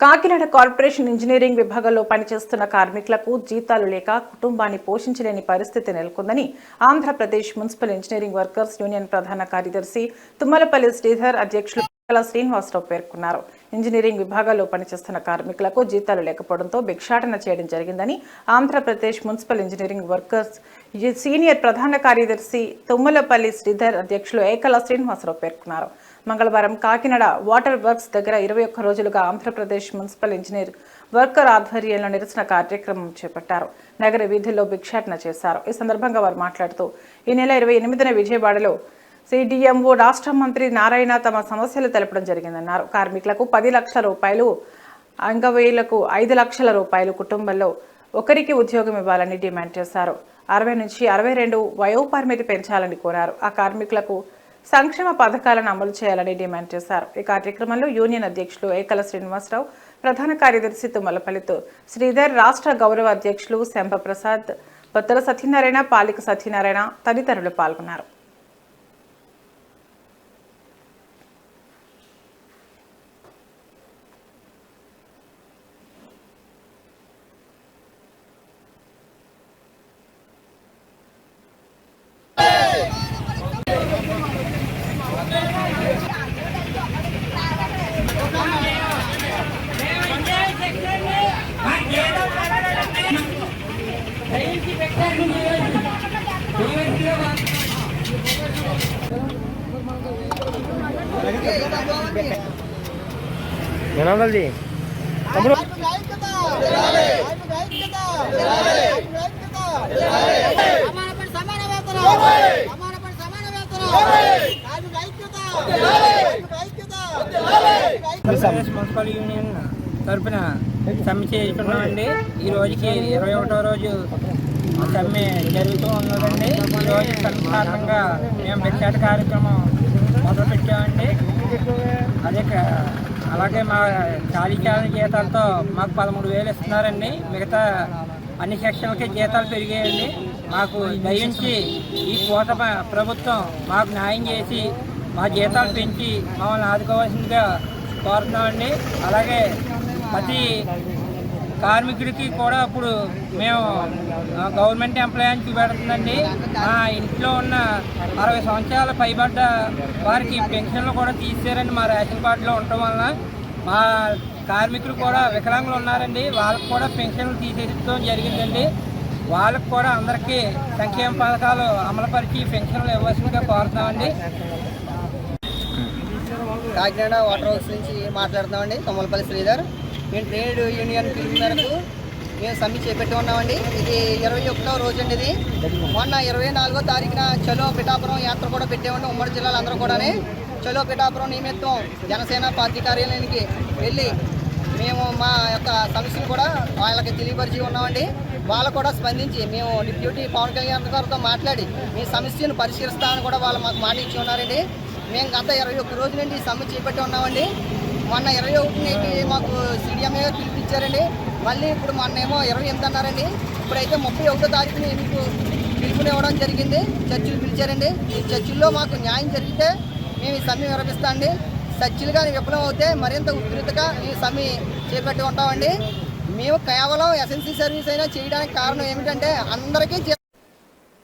Kakinada corporation engineering విభాగంలో పనిచేస్తున్న కార్మికులకు జీతాలు లేక కుటుంబాన్ని పోషించలేని పరిస్థితి నెలకొందని Andhra Pradesh municipal engineering workers union ప్రధాన కార్యదర్శి తుమ్మలపల్లి శ్రీధర్ అధ్యక్షులు శ్రీనివాసరావు పేర్కొన్నారు. ఇంజనీరింగ్ విభాగాల్లో పనిచేస్తున్న కార్మికులకు జీతాలు లేకపోవడంతో భిక్షాటన చేయడం జరిగిందని Andhra Pradesh municipal engineering workers senior ప్రధాన కార్యదర్శి తుమ్మలపల్లి శ్రీధర్ అధ్యక్షులు ఏకల శ్రీనివాసరావు పేర్కొన్నారు. మంగళవారం కాకినాడ వాటర్ వర్క్స్ దగ్గర ఇరవై ఒక్క రోజులుగా ఆంధ్రప్రదేశ్ మున్సిపల్ ఇంజనీర్ వర్కర్ ఆధ్వర్యంలో నిరసన కార్యక్రమం చేపట్టారు. నగర వీధుల్లో భిక్షాటన చేశారు. ఈ సందర్భంగా వారు మాట్లాడుతూ ఈ నెల ఇరవై ఎనిమిదిన విజయవాడలో సిడిఎంఓ రాష్ట్ర మంత్రి నారాయణ తమ సమస్యలు తెలపడం జరిగిందన్నారు. కార్మికులకు పది లక్షల రూపాయలు అంగవేయులకు ఐదు లక్షల రూపాయలు కుటుంబంలో ఒకరికి ఉద్యోగం ఇవ్వాలని డిమాండ్ చేశారు. అరవై నుంచి అరవై రెండు వయోపరిమితి పెంచాలని కోరారు. ఆ కార్మికులకు సంక్షేమ పథకాలను అమలు చేయాలని డిమాండ్ చేశారు. ఈ కార్యక్రమంలో యూనియన్ అధ్యక్షులు ఏకల శ్రీనివాసరావు ప్రధాన కార్యదర్శి తుమ్మలపల్లితో శ్రీధర్ రాష్ట్ర గౌరవ అధ్యక్షులు శంభప్రసాద్ బొత్తల సత్యనారాయణ పాలిక సత్యనారాయణ తదితరులు పాల్గొన్నారు. కార్మిక ఐక్యత మున్సిపల్ యూనియన్ తరపున సమ్మె చేస్తున్నామండి. ఈ రోజుకి ఇరవై ఒకటో రోజు సమ్మె జరుగుతూ ఉన్నదండి. ఈ రోజు సమ్మె మేము భిక్షాట కార్యక్రమం అలాగే మా ఖాళీ చాలన జీతాలతో మాకు పదమూడు వేలు ఇస్తున్నారండి. మిగతా అన్ని సెక్షన్లకి జీతాలు పెరిగాయండి. మాకు దయించి ఈ కోత ప్రభుత్వం మాకు న్యాయం చేసి మా జీతాలు పెంచి మమ్మల్ని ఆదుకోవాల్సిందిగా కోరుతున్నామండి. అలాగే ప్రతి కార్మికుడికి కూడా ఇప్పుడు మేము గవర్నమెంట్ ఎంప్లాయ్ అని చూపెడుతుందండి. మా ఇంట్లో ఉన్న అరవై సంవత్సరాల పైబడ్డ వారికి పెన్షన్లు కూడా తీసారండి మా రేషన్ కార్డులో ఉండటం వలన. మా కార్మికులు కూడా వికలాంగులు ఉన్నారండి. వాళ్ళకు కూడా పెన్షన్లు తీసేయడం జరిగిందండి. వాళ్ళకు కూడా అందరికీ సంక్షేమ పథకాలు అమలుపరిచి పెన్షన్లు ఇవ్వాల్సిందిగా కోరుతామండి కాకినాడ వాటర్ హౌస్ నుంచి మాట్లాడుతామండి తొమ్మలపల్లి శ్రీధర్. మేము ట్రేడ్ యూనియన్ పిలుపు మేరకు మేము సమ్మె చేపెట్టి ఉన్నామండి. ఇది ఇరవై ఒకటో రోజు అండి ఇది. మొన్న ఇరవై నాలుగో తారీఖున చలో పిఠాపురం యాత్ర కూడా పెట్టామండి ఉమ్మడి జిల్లాలు అందరూ కూడానే. చలో పిఠాపురం నిమిత్తం జనసేన పార్టీ కార్యాలయానికి వెళ్ళి మేము మా యొక్క సమస్యలు కూడా వాళ్ళకి తెలియపరిచి ఉన్నామండి. వాళ్ళు కూడా స్పందించి మేము డిప్యూటీ పవన్ కళ్యాణ్ గారితో మాట్లాడి మీ సమస్యను పరిష్కరిస్తామని కూడా వాళ్ళు మాకు మాట ఇచ్చి ఉన్నారండి. మేము గత ఇరవై ఒక్క రోజు నుండి ఈ సమ్మె చేపట్టి ఉన్నామండి. మొన్న ఇరవై ఒకటి మాకు సీడిఎంఏ పిలిపించారండి. మళ్ళీ ఇప్పుడు మొన్న ఏమో ఇరవై ఎనిమిది అన్నారండి. ఇప్పుడైతే ముప్పై ఒకటో తారీఖుని మీకు పిలుపునివ్వడం జరిగింది? చర్చిలు పిలిచారండి. ఈ చర్చిల్లో మాకు న్యాయం జరిగితే మేము ఈ సమ్మె విరపిస్తామండి చర్చిలు కానీ విఫలం అవుతే మరింత ఉధృతగా ఈ సమ్మె చేపట్టి ఉంటామండి మేము కేవలం ఎస్ఎన్సీ సర్వీస్ అయినా చేయడానికి కారణం ఏమిటంటే అందరికీ